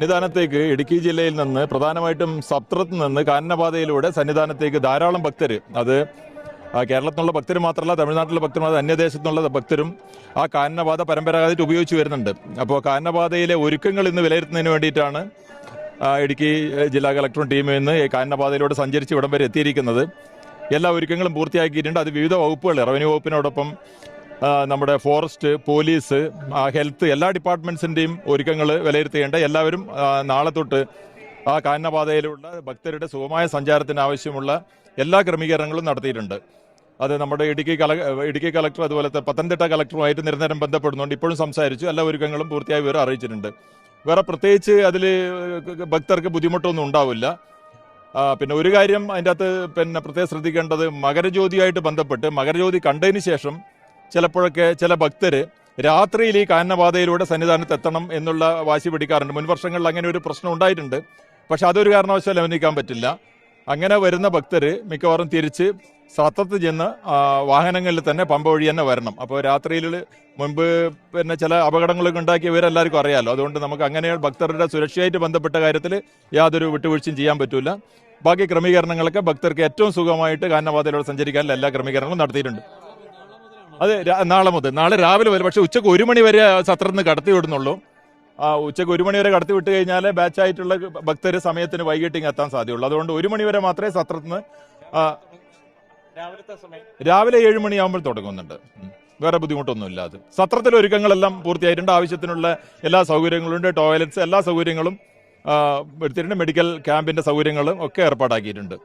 സന്നിധാനത്തേക്ക് ഇടുക്കി ജില്ലയിൽ നിന്ന് പ്രധാനമായിട്ടും സത്രത്ത് നിന്ന് കാനനപാതയിലൂടെ സന്നിധാനത്തേക്ക് ധാരാളം ഭക്തർ അത് കേരളത്തിലുള്ള ഭക്തർ മാത്രമല്ല തമിഴ്നാട്ടിലെ ഭക്തരും അത് അന്യദേശത്തുള്ള ഭക്തരും ആ കാനനപാത പരമ്പരാഗതമായിട്ട് ഉപയോഗിച്ച് വരുന്നുണ്ട്. അപ്പോൾ കാനനപാതയിലെ ഒരുക്കങ്ങൾ ഇന്ന് വിലയിരുത്തുന്നതിന് വേണ്ടിയിട്ടാണ് ഇടുക്കി ജില്ലാ കളക്ടറും ടീം ഈ കാനനപാതയിലൂടെ സഞ്ചരിച്ച് ഇവിടം വരെ എത്തിയിരിക്കുന്നത്. എല്ലാ ഒരുക്കങ്ങളും പൂർത്തിയാക്കിയിട്ടുണ്ട്. അത് വിവിധ വകുപ്പുകൾ റവന്യൂ വകുപ്പിനോടൊപ്പം നമ്മുടെ ഫോറസ്റ്റ് പോലീസ് ഹെൽത്ത് എല്ലാ ഡിപ്പാർട്ട്മെൻസിന്റെയും ഒരുക്കങ്ങൾ വിലയിരുത്തേണ്ട എല്ലാവരും നാളെ തൊട്ട് ആ കാനനപാതയിലുള്ള ഭക്തരുടെ സുഖമായ സഞ്ചാരത്തിന് ആവശ്യമുള്ള എല്ലാ ക്രമീകരണങ്ങളും നടത്തിയിട്ടുണ്ട്. അത് നമ്മുടെ ഇടുക്കി കല ഇടുക്കി കളക്ടർ അതുപോലെ പത്തനംതിട്ട കളക്ടറുമായിട്ട് നിരന്തരം ബന്ധപ്പെടുന്നുണ്ട്. ഇപ്പോഴും സംസാരിച്ചു. എല്ലാ ഒരുക്കങ്ങളും പൂർത്തിയായി വിവരം അറിയിച്ചിട്ടുണ്ട്. വേറെ പ്രത്യേകിച്ച് അതിൽ ഭക്തർക്ക് ബുദ്ധിമുട്ടൊന്നും ഉണ്ടാവില്ല. പിന്നെ ഒരു കാര്യം അതിന്റെ അകത്ത് പിന്നെ പ്രത്യേകം ശ്രദ്ധിക്കേണ്ടത് മകരജ്യോതിയായിട്ട് ബന്ധപ്പെട്ട് മകരജ്യോതി കണ്ടതിന് ശേഷം ചിലപ്പോഴൊക്കെ ചില ഭക്തർ രാത്രിയിൽ ഈ കാനനപാതയിലൂടെ സന്നിധാനത്ത് എത്തണം എന്നുള്ള വാശി പിടിക്കാറുണ്ട്. മുൻ വർഷങ്ങളിൽ അങ്ങനെ ഒരു പ്രശ്നം ഉണ്ടായിട്ടുണ്ട്. പക്ഷെ അതൊരു കാരണവശാലും അനുവദിക്കാൻ പറ്റില്ല. അങ്ങനെ വരുന്ന ഭക്തർ മിക്കവാറും തിരിച്ച് സത്തത്ത് ചെന്ന് വാഹനങ്ങളിൽ തന്നെ പമ്പ വഴി തന്നെ വരണം. അപ്പോൾ രാത്രിയിൽ മുൻപ് പിന്നെ ചില അപകടങ്ങളൊക്കെ ഉണ്ടാക്കിയ ഇവരെല്ലാവർക്കും അറിയാമല്ലോ അതുകൊണ്ട് നമുക്ക് അങ്ങനെ ഭക്തരുടെ സുരക്ഷയായിട്ട് ബന്ധപ്പെട്ട കാര്യത്തിൽ യാതൊരു വിട്ടുവീഴ്ചയും ചെയ്യാൻ പറ്റില്ല ബാക്കി ക്രമീകരണങ്ങളൊക്കെ ഭക്തർക്ക് ഏറ്റവും സുഖമായിട്ട് കാനനപാതയിലൂടെ സഞ്ചരിക്കാനുള്ള എല്ലാ ക്രമീകരണങ്ങളും നടത്തിയിട്ടുണ്ട്. അത് നാളെ മുതൽ. നാളെ രാവിലെ വരെ പക്ഷെ ഉച്ചയ്ക്ക് ഒരു മണി വരെ സത്രത്തിൽ നിന്ന് കടത്തി വിടുന്നുള്ളൂ. ആ ഉച്ചയ്ക്ക് ഒരു മണി വരെ കടത്തി വിട്ട് കഴിഞ്ഞാൽ ബാച്ചായിട്ടുള്ള ഭക്തർ സമയത്തിന് വൈകിട്ട് ഇങ്ങനെ എത്താൻ സാധ്യതയുള്ളൂ. അതുകൊണ്ട് ഒരു മണി വരെ മാത്രമേ സത്രത്തിന് രാവിലെ ഏഴ് മണിയാകുമ്പോൾ തുടങ്ങുന്നുണ്ട്. വേറെ ബുദ്ധിമുട്ടൊന്നും ഇല്ലാതെ സത്രത്തിലെ ഒരുക്കങ്ങളെല്ലാം പൂർത്തിയായിട്ടുണ്ട്. ആവശ്യത്തിനുള്ള എല്ലാ സൗകര്യങ്ങളുണ്ട് ടോയ്ലറ്റ്സ് എല്ലാ സൗകര്യങ്ങളും എടുത്തിട്ടുണ്ട് മെഡിക്കൽ ക്യാമ്പിന്റെ സൗകര്യങ്ങളും ഒക്കെ ഏർപ്പാടാക്കിയിട്ടുണ്ട്.